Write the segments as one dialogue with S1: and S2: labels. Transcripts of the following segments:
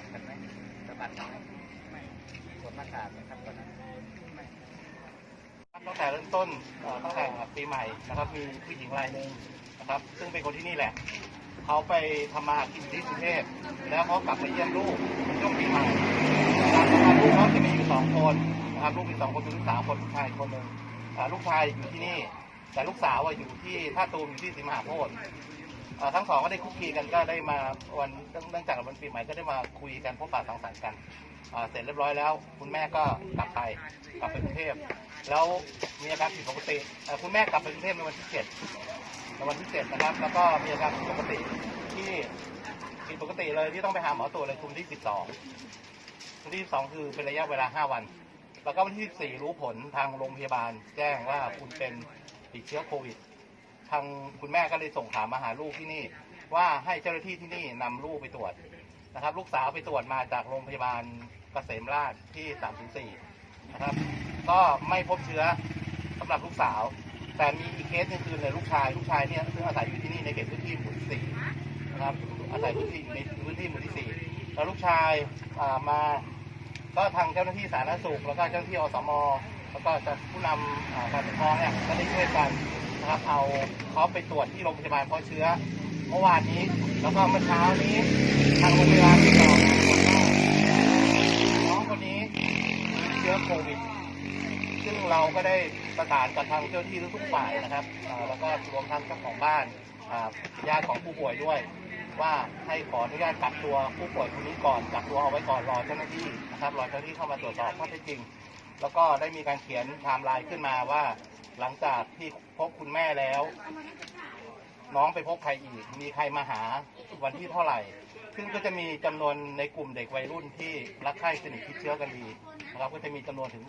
S1: บัตรไหมไม่สวมหน้ากากนะครับตอนนั้นไม่
S2: ตั้งแต่เริ่มต้นตั้งแต่ปีใหม่นะครับมีผู้หญิงรายหนึ่งนะครับ ซึ่งเป็นคนที่นี่แหละ เขาไปทำมาหากินที่กรุงเทพแล้วเขากลับมาเยี่ยมลูกช่วงปีใหม่นะครับลูกเขาจะมีอยู่สองคนนะครับลูกมีสองคนคือลูกสาวคนลูกชายคนหนึ่งลูกชายอยู่ที่นี่ แต่ลูกสาวอยู่ที่ท่าตูมอยู่ที่สิมหาโพธิ์ ทั้งสองก็ได้คุกคีกันก็ได้มาวันเนื่องจากวันปีใหม่ก็ได้มาคุยกันพบปะสังสรรค์กันเสร็จเรียบร้อยแล้ว คุณแม่ก็กลับไปกลับไปกรุงเทพแล้วมีอาการผิดปกติคุณแม่กลับไปกรุงเทพในวันที่เจ็ดในวันที่เจ็ดนะครับ แล้วก็มีอาการผิดปกติที่ผิดปกติเลยที่ต้องไปหาหมอตรวจเลยคุณที่สิบสองวันที่สิบสองคือเป็นระยะเวลาห้าวัน แล้วก็วันที่สิบสี่รู้ผลทางโรงพยาบาล แจ้งว่าคุณเป็นติดเชื้อโควิด ทางคุณแม่ก็เลยส่งถามมาหาลูกที่นี่ ว่าให้เจ้าหน้าที่ที่นี่นำลูกไปตรวจนะครับ ลูกสาวไปตรวจมาจากโรงพยาบาลเกษมราชที่ 304 นะครับ ก็ไม่พบเชื้อสำหรับลูกสาว แต่มีอีกเคสหนึงคือในลูกชายลูกชายเนี่ยซึ่งอาศัยอยู่ที่นี่ในเขตพื้นที่หมู่ที่สี่นะครับอาศัยพื้นที่ในพื้นที่หมู่ที่สี่แล้วลูกชายมาก็ทางเจ้าหน้าที่สาธารณสุขแล้วก็เจ้าหน้าที่อสมแล้วก็จะผู้นำการปกครองเนี่ยก็ได้ช่วยกัน นะครับ เอาเขาไปตรวจที่โรงพยาบาลเพราะเชื้อ เมื่อวานนี้ แล้วก็เมื่อเช้านี้ทางโรงพยาบาลติดต่อมาน้องคนนี้มีเชื้อโควิด ซึ่งเราก็ได้ประสานกับทางเจ้าหน้าที่ทุกฝ่ายนะครับอ่าแล้วก็รวมทั้งเจ้าของบ้านอ่าญาติของผู้ป่วยด้วย ว่าให้ขออนุญาตกักตัวผู้ป่วยคนนี้ก่อนกักตัวเอาไว้ก่อนรอเจ้าหน้าที่นะครับรอเจ้าหน้าที่เข้ามาตรวจสอบข้อเท็จจริง แล้วก็ได้มีการเขียนไทม์ไลน์ขึ้นมาว่า หลังจากที่พบคุณแม่แล้ว น้องไปพบใครอีก มีใครมาหาวันที่เท่าไหร่ ซึ่งก็จะมีจำนวนในกลุ่มเด็กวัยรุ่นที่รักใคร่สนิทคิดเชื้อกันดีนะครับก็จะมีจำนวนถึง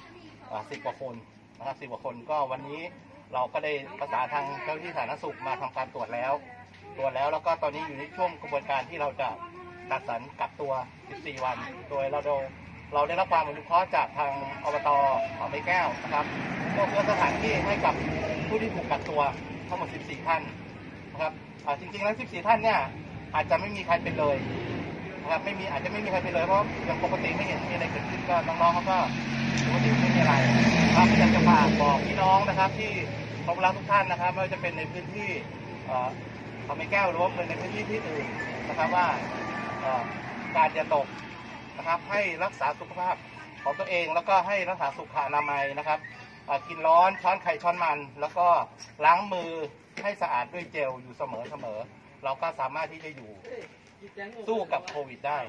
S2: สิบกว่าคนนะครับสิบกว่าคนก็วันนี้เราก็ได้ประสานทางเจ้าหน้าที่สาธารณสุขมาทำการตรวจแล้ว ตรวจแล้วแล้วก็ตอนนี้อยู่ในช่วงกระบวนการที่เราจะตัดสรรกักตัว 14 วัน โดยเราดย เราได้รับความอนุเคราะห์จากทางอบตเขาไม้แก้วนะครับก็เพื่อสถานที่ให้กับผู้ที่ถูกกักตัวทั้งหมด 14 ท่านนะครับจริงๆแล้ว 14 ท่านเนี่ยอาจจะไม่มีใครเป็นเลยนะครับไม่มีอาจจะไม่มีใครเป็นเลยเพราะอย่างปกติไม่เห็นมีอะไรเกิดขึ้นก็น้องๆเขาก็ปกติไม่มีอะไรครับอยากจะฝากบอกพี่น้องนะครับ ที่เคารพรักทุกท่านนะครับไม่ว่าจะเป็นในพื้นที่เอ่อเขาไม่แก้วหรือว่าเป็นในพื้นที่ที่อื่นนะครับว่าการจะตก นะครับ ให้รักษาสุขภาพของตัวเองแล้วก็ให้รักษาสุขอนามัยนะครับกินร้อนช้อนไข่ช้อนมัน แล้วก็ล้างมือให้สะอาดด้วยเจลอยู่เสมอเสมอเราก็สามารถที่จะอยู่สู้กับโควิดได้